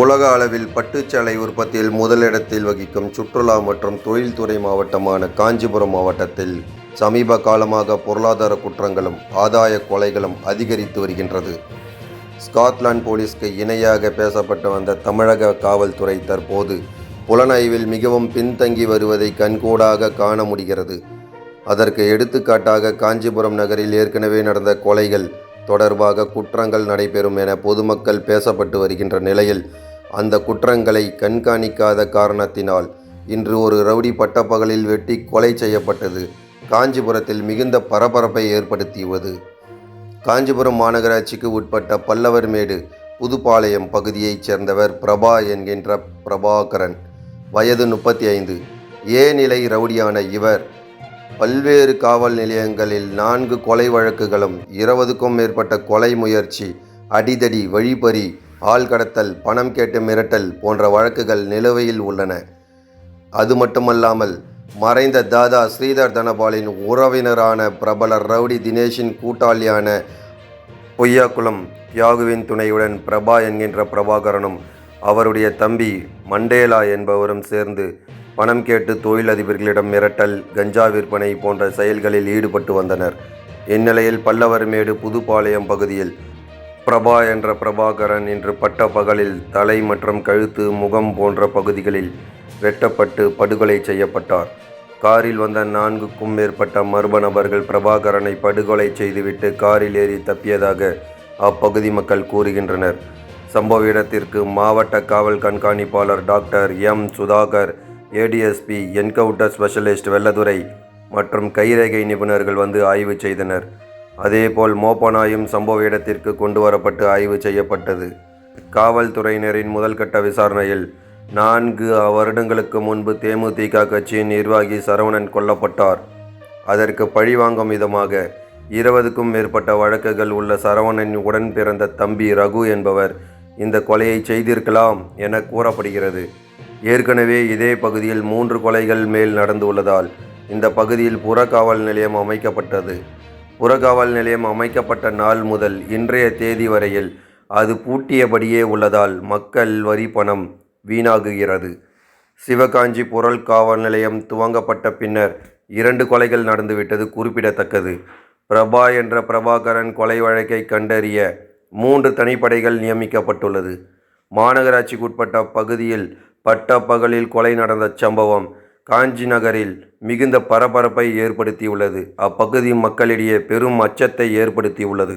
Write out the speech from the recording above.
உலக அளவில் பட்டுச்சாலை உற்பத்தியில் முதலிடத்தில் வகிக்கும் சுற்றுலா மற்றும் தொழில்துறை மாவட்டமான காஞ்சிபுரம் மாவட்டத்தில் சமீப காலமாக பொருளாதார குற்றங்களும் ஆதாய கொலைகளும் அதிகரித்து வருகின்றது. ஸ்காட்லாந்து போலீஸ்க்கு இணையாக பேசப்பட்டு வந்த தமிழக காவல்துறை தற்போது புலனாய்வில் மிகவும் பின்தங்கி வருவதை கண்கூடாக காண முடிகிறது. அதற்கு எடுத்துக்காட்டாக காஞ்சிபுரம் நகரில் ஏற்கனவே நடந்த கொலைகள் தொடர்பாக குற்றங்கள் நடைபெறும் என பொதுமக்கள் பேசப்பட்டு வருகின்ற நிலையில் அந்த குற்றங்களை கண்காணிக்காத காரணத்தினால் இன்று ஒரு ரவுடி பட்டப்பகலில் வெட்டி கொலை செய்யப்பட்டது. காஞ்சிபுரத்தில் மிகுந்த பரபரப்பை ஏற்படுத்தியுள்ளது. காஞ்சிபுரம் மாநகராட்சிக்கு உட்பட்ட பல்லவர்மேடு புதுப்பாளையம் பகுதியைச் சேர்ந்தவர் பிரபா என்கின்ற பிரபாகரன். வயது முப்பத்தி ஐந்து ஏ நிலை ரவுடியான இவர். பல்வேறு காவல் நிலையங்களில் நான்கு கொலை வழக்குகளும் இருபதுக்கும் மேற்பட்ட கொலை முயற்சி அடிதடி வழிபறி ஆள் கடத்தல் பணம் கேட்டு மிரட்டல் போன்ற வழக்குகள் நிலுவையில் உள்ளன. அது மட்டுமல்லாமல் மறைந்த தாதா ஸ்ரீதர் தனபாலின் உறவினரான பிரபல ரவுடி தினேஷின் கூட்டாளியான பொய்யாக்குளம் யாகுவின் துணையுடன் பிரபா என்கின்ற பிரபாகரனும் அவருடைய தம்பி மண்டேலா என்பவரும் சேர்ந்து பணம் கேட்டு தொழிலதிபர்களிடம் மிரட்டல் கஞ்சா விற்பனை போன்ற செயல்களில் ஈடுபட்டு வந்தனர். இந்நிலையில் பல்லவர்மேடு புதுப்பாளையம் பகுதியில் பிரபா என்ற பிரபாகரன் இன்று பட்ட பகலில் தலை மற்றும் கழுத்து முகம் போன்ற பகுதிகளில் வெட்டப்பட்டு படுகொலை செய்யப்பட்டார். காரில் வந்த நான்குக்கும் மேற்பட்ட மர்ம நபர்கள் பிரபாகரனை படுகொலை செய்துவிட்டு காரில் ஏறி தப்பியதாக அப்பகுதி மக்கள் கூறுகின்றனர். சம்பவ இடத்திற்கு மாவட்ட காவல் கண்காணிப்பாளர் doctor M. Sudhakar ADSP encounter specialist Vellaidurai மற்றும் கைரேகை நிபுணர்கள் வந்து ஆய்வு செய்தனர். அதேபோல் மோப்பனாயும் சம்பவ இடத்திற்கு கொண்டு வரப்பட்டு ஆய்வு செய்யப்பட்டது. காவல்துறையினரின் முதல்கட்ட விசாரணையில் நான்கு வருடங்களுக்கு முன்பு தேமுதிக கட்சியின் நிர்வாகி சரவணன் கொல்லப்பட்டார். அதற்கு பழிவாங்கும் விதமாக இருபதுக்கும் மேற்பட்ட வழக்குகள் உள்ள சரவணன் உடன் பிறந்த தம்பி ரகு என்பவர் இந்த கொலையை செய்திருக்கலாம் என கூறப்படுகிறது. ஏற்கனவே இதே பகுதியில் மூன்று கொலைகள் மேல் நடந்துள்ளதால் இந்த பகுதியில் புறக்காவல் நிலையம் அமைக்கப்பட்டது. புறக்காவல் நிலையம் அமைக்கப்பட்ட நாள் முதல் இன்றைய தேதி வரையில் அது பூட்டியபடியே உள்ளதால் மக்கள் வரி பணம் வீணாகுகிறது. சிவகாஞ்சி புரல் காவல் நிலையம் துவங்கப்பட்ட பின்னர் இரண்டு கொலைகள் நடந்துவிட்டது குறிப்பிடத்தக்கது. பிரபா என்ற பிரபாகரன் கொலை வழக்கை கண்டறிய மூன்று தனிப்படைகள் நியமிக்கப்பட்டுள்ளது. மாநகராட்சிக்குட்பட்ட பகுதியில் பட்டப்பகலில் கொலை நடந்த சம்பவம் காஞ்சி நகரில் மிகுந்த பரபரப்பை ஏற்படுத்தியுள்ளது. அப்பகுதி மக்களிடையே பெரும் அச்சத்தை ஏற்படுத்தியுள்ளது.